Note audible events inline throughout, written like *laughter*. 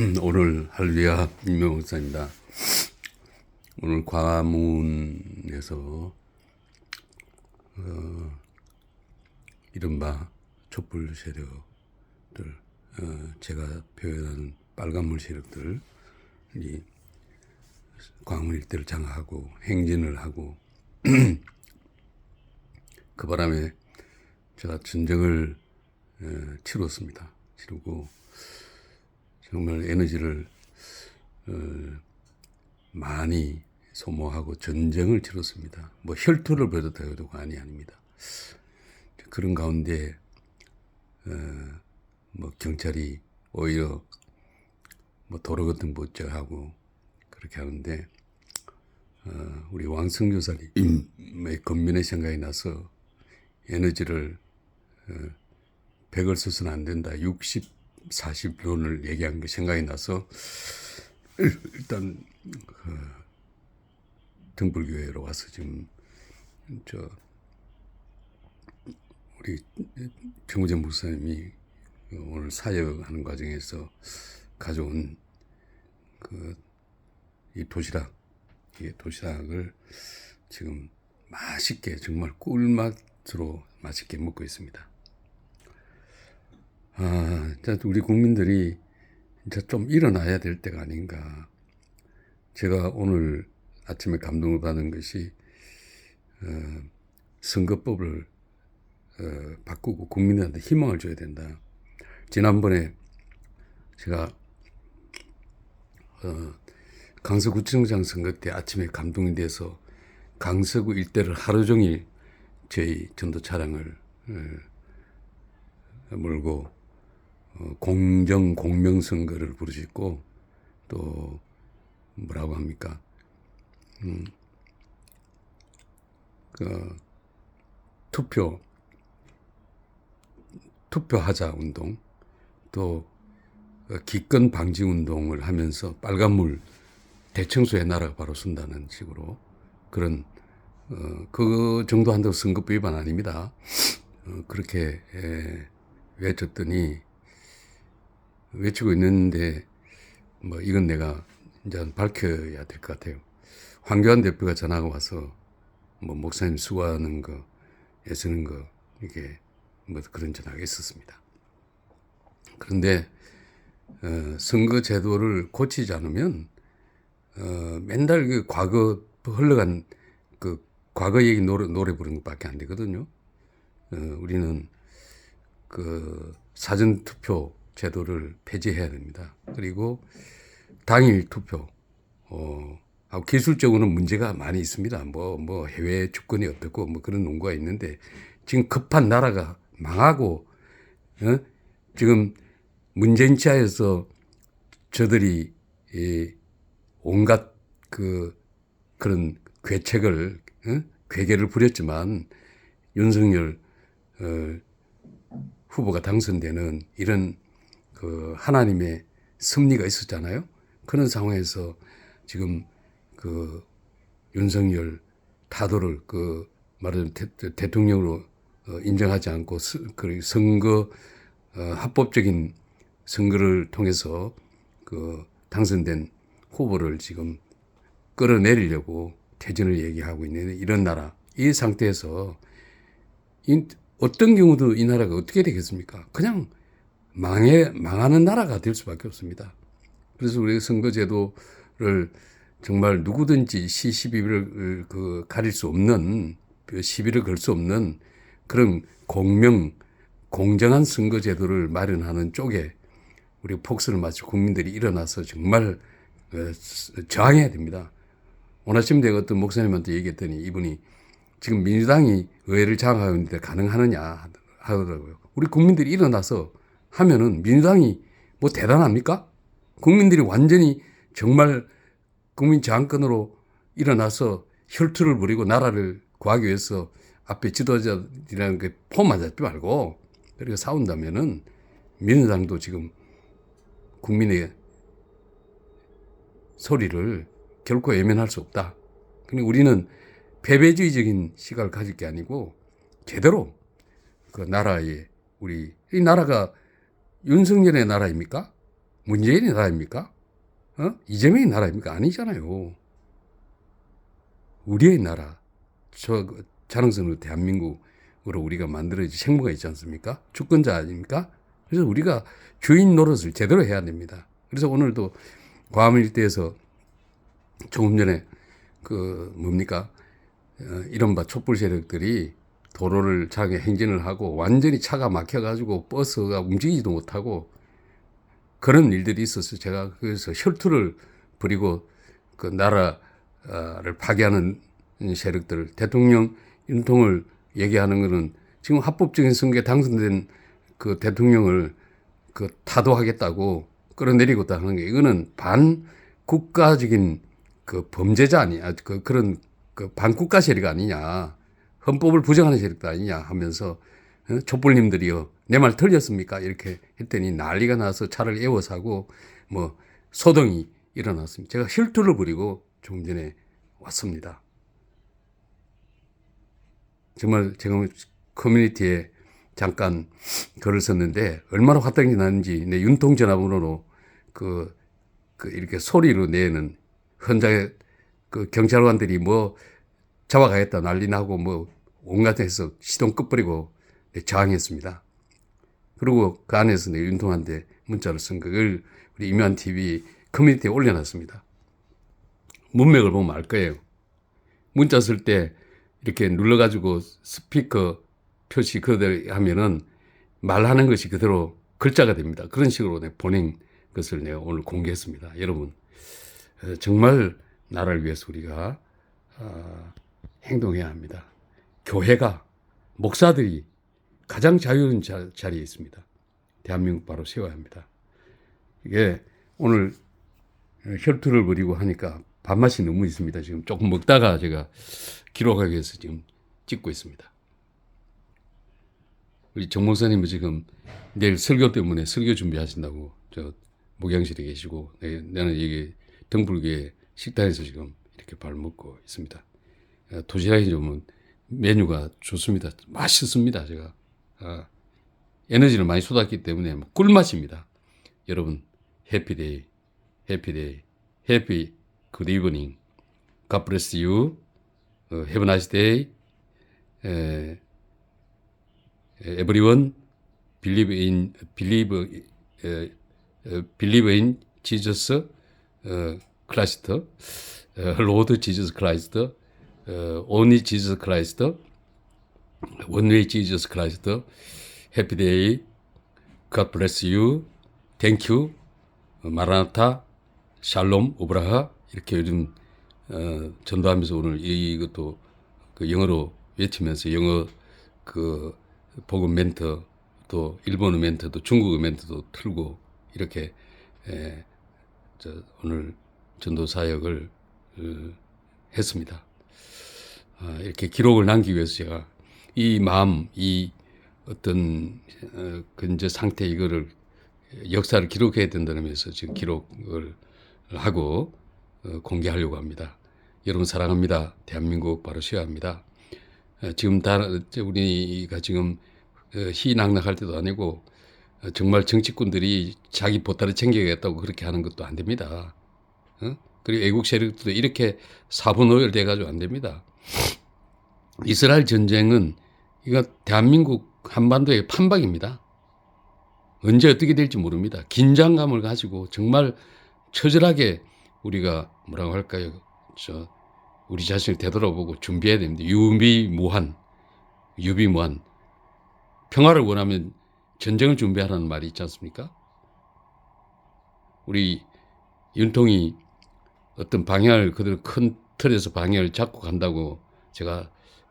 *clears throat* 오늘 할루야 임명 목사입니다. 오늘 과문에서 어, 이른바 촛불 세력들 어, 제가 표현하는 빨간물 세력들이 광문 일대를 장악하고 행진을 하고 *clears throat* 그 바람에 제가 전쟁을 어, 치렀습니다. 치르고 정말 에너지를 어, 많이 소모하고 전쟁을 치렀습니다. 뭐 혈투를 벌였다 해도 과언이 아닙니다. 그런 가운데 어, 뭐 경찰이 오히려 뭐 도로 같은 거 못하고 그렇게 하는데 어, 우리 왕성교사님의 건면의 생각이 나서 에너지를 어, 100을 써서는 안 된다. 60 40론을 얘기한 게 생각이 나서 일단 그 등불교회로 와서 지금 저 우리 정우재 목사님이 오늘 사역하는 과정에서 가져온 그 이 도시락 이 도시락을 지금 맛있게 정말 꿀맛으로 맛있게 먹고 있습니다. 아, 우리 국민들이 진짜 좀 일어나야 될 때가 아닌가. 제가 오늘 아침에 감동을 받은 것이 어, 선거법을 어, 바꾸고 국민들한테 희망을 줘야 된다. 지난번에 제가 어, 강서구청장 선거 때 아침에 감동이 돼서 강서구 일대를 하루 종일 저희 전도 차량을 어, 몰고 어, 공정 공명 선거를 부르셨고 또 뭐라고 합니까? 음, 그 투표 투표하자 운동 또 어, 기권 방지 운동을 하면서 빨간물 대청소의 나라가 바로 쓴다는 식으로 그런 어, 그 정도 한다고 선거법 위반 아닙니다. 어, 그렇게 에, 외쳤더니 외치고 있는데 뭐 이건 내가 이제 밝혀야 될 것 같아요. 황교안 대표가 전화가 와서 뭐 목사님 수고하는 거 애쓰는 거 이게 뭐 그런 전화가 있었습니다. 그런데 어, 선거 제도를 고치지 않으면 어, 맨날 그 과거 흘러간 그 과거 얘기 노래 노래 부르는 것밖에 안 되거든요. 어, 우리는 그 사전 투표 제도를 폐지해야 됩니다. 그리고 당일 투표, 어, 하고 기술적으로는 문제가 많이 있습니다. 뭐, 뭐, 해외 주권이 어떻고, 뭐 그런 논거가 있는데, 지금 급한 나라가 망하고, 어? 지금 문재인 치하에서 저들이 이 온갖 그 그런 괴책을, 어? 괴계를 부렸지만, 윤석열, 어, 후보가 당선되는 이런 그 하나님의 섭리가 있었잖아요. 그런 상황에서 지금 그 윤석열 타도를 그 말하자면 대, 통령으로 어, 인정하지 않고 그 선거 어, 합법적인 선거를 통해서 그 당선된 후보를 지금 끌어내리려고 퇴진을 얘기하고 있는 이런 나라 이 상태에서 이 어떤 경우도 이 나라가 어떻게 되겠습니까? 그냥 망해, 망하는 나라가 될 수밖에 없습니다. 그래서 우리 선거제도를 정말 누구든지 시 시비를 그 가릴 수 없는 그 시비를 걸 수 없는 그런 공명 공정한 선거제도를 마련하는 쪽에 우리 폭스를 마치 국민들이 일어나서 정말 어, 저항해야 됩니다. 오늘 아침 내가 어떤 목사님한테 얘기했더니 이분이 지금 민주당이 의회를 장악하고 있는데 가능하느냐 하더라고요. 우리 국민들이 일어나서 하면은 민주당이 뭐 대단합니까? 국민들이 완전히 정말 국민 저항권으로 일어나서 혈투를 벌이고 나라를 구하기 위해서 앞에 지도자들이라는 게 포함하지 말고 그렇게 싸운다면은 민주당도 지금 국민의 소리를 결코 외면할 수 없다. 그러니 우리는 패배주의적인 시각을 가질 게 아니고 제대로 그 나라의 우리 이 나라가 윤석열의 나라입니까? 문재인의 나라입니까? 어? 이재명의 나라입니까? 아니잖아요. 우리의 나라, 저그 자랑스러운 대한민국으로 우리가 만들어진 생무가 있지 않습니까? 주권자 아닙니까? 그래서 우리가 주인 노릇을 제대로 해야 됩니다. 그래서 오늘도 광화문 일대에서 조금 전에 그 뭡니까? 어, 이른바 촛불 세력들이 도로를 자기 행진을 하고 완전히 차가 막혀가지고 버스가 움직이지도 못하고 그런 일들이 있어서 제가 그래서 혈투를 벌이고 그 나라를 파괴하는 세력들 대통령 윤통을 얘기하는 거는 지금 합법적인 선거에 당선된 그 대통령을 그 타도하겠다고 끌어내리고 있다 하는 게 이거는 반 국가적인 그 범죄자 아니야 그 그런 그 반국가 세력 아니냐 헌법을 부정하는 세력도 아니냐 하면서 어? 촛불님들이요 내 말 틀렸습니까 이렇게 했더니 난리가 나서 차를 에워사고 뭐 소동이 일어났습니다 제가 혈투를 부리고 조금 전에 왔습니다 정말 제가 커뮤니티에 잠깐 글을 썼는데 얼마나 화딱이 나는지 내 윤통 전화번호로 그, 그 이렇게 소리로 내는 현장에 그 경찰관들이 뭐 잡아가겠다 난리 나고 뭐 온갖 해서 시동 끝버리고 저항했습니다. 그리고 그 안에서 내 윤통한테 문자를 쓴 그걸 우리 이면 TV 커뮤니티에 올려놨습니다. 문맥을 보면 알 거예요. 문자 쓸 때 이렇게 눌러가지고 스피커 표시 그대로 하면은 말하는 것이 그대로 글자가 됩니다. 그런 식으로 내 보낸 것을 내가 오늘 공개했습니다. 여러분, 어, 정말 나라를 위해서 우리가 어, 행동해야 합니다. 교회가 목사들이 가장 자유로운 자, 자리에 있습니다. 대한민국 바로 세워야 합니다. 이게 오늘 혈투를 벌이고 하니까 밥맛이 너무 있습니다. 지금 조금 먹다가 제가 기록하기 위해서 지금 찍고 있습니다. 우리 정 목사님은 지금 내일 설교 때문에 설교 준비하신다고 저 목양실에 계시고 네, 나는 여기 등불교회 식당에서 지금 이렇게 밥 먹고 있습니다. 어, 도시락이 좀 메뉴가 좋습니다. 맛있습니다. 제가 아, 에너지를 많이 쏟았기 때문에 꿀맛입니다. 여러분 해피데이 해피데이 해피 굿 이브닝 uh, uh, everyone believe in believe uh, uh, believe in Jesus uh, Christ uh, Lord Jesus Christ uh, only Jesus Christ one way Jesus Christ happy day God bless you thank you 마라나타 샬롬 오브라하 이렇게 요즘 어, 전도하면서 오늘 이것도 그 영어로 외치면서 영어 그 복음 멘트 또 일본어 멘트도 중국어 멘트도 틀고 이렇게 에, 저 오늘 전도 사역을 어, 했습니다. 아, 이렇게 기록을 남기기 위해서 제가 이 마음, 이 어떤 어, 근저 상태 이거를 역사를 기록해야 된다는 면에서 지금 기록을 하고 어, 공개하려고 합니다. 여러분 사랑합니다. 대한민국 바로 쉬어야 합니다. 어, 지금 다 우리가 지금 어, 희낙낙할 때도 아니고 어, 정말 정치꾼들이 자기 보따리 챙겨야겠다고 그렇게 하는 것도 안 됩니다. 어? 그리고 애국 세력들도 이렇게 사분오열 돼가지고 안 됩니다. 이스라엘 전쟁은 이거 대한민국 한반도의 판박입니다. 언제 어떻게 될지 모릅니다. 긴장감을 가지고 정말 처절하게 우리가 뭐라고 할까요? 저 우리 자신을 되돌아보고 준비해야 됩니다. 유비무한, 유비무한. 평화를 원하면 전쟁을 준비하라는 말이 있지 않습니까? 우리 윤통이 어떤 방향을 그대로 큰 틀에서 방향을 잡고 간다고 제가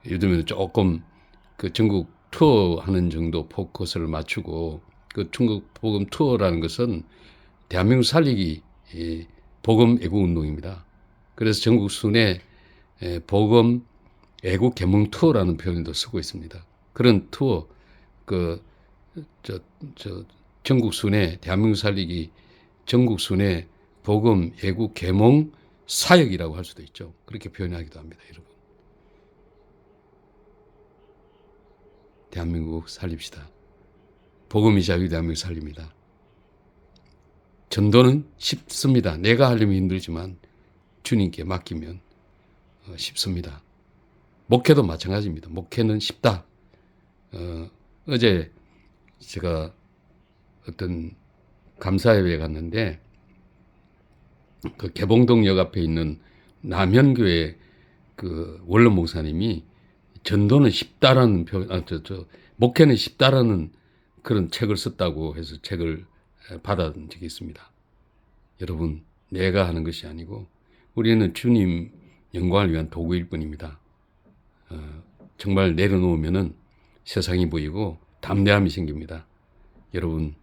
요즘에는 조금 그 전국 투어 하는 정도 포커스를 맞추고 그 중국 복음 투어라는 것은 대한민국 살리기 이 복음 애국 운동입니다. 그래서 전국 순회 복음 애국 개몽 투어라는 표현도 쓰고 있습니다. 그런 투어 그저저 전국 순회 대한민국 살리기 전국 순회 복음 애국 개몽 사역이라고 할 수도 있죠. 그렇게 표현하기도 합니다, 여러분. 대한민국 살립시다. 복음이 자유 대한민국 살립니다. 전도는 쉽습니다. 내가 하려면 힘들지만 주님께 맡기면 어, 쉽습니다. 목회도 마찬가지입니다. 목회는 쉽다. 어, 어제 제가 어떤 감사회에 갔는데 그 개봉동역 앞에 있는 남현교회 그 원로 목사님이 전도는 쉽다라는 표, 아, 저, 저, 목회는 쉽다라는 그런 책을 썼다고 해서 책을 받아든 적이 있습니다. 여러분, 내가 하는 것이 아니고 우리는 주님 영광을 위한 도구일 뿐입니다. 어, 정말 내려놓으면은 세상이 보이고 담대함이 생깁니다. 여러분,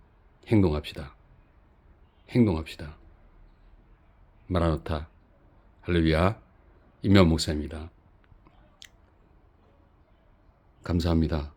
행동합시다. 행동합시다. 마라나타, 할렐루야, 임면 목사입니다. 감사합니다.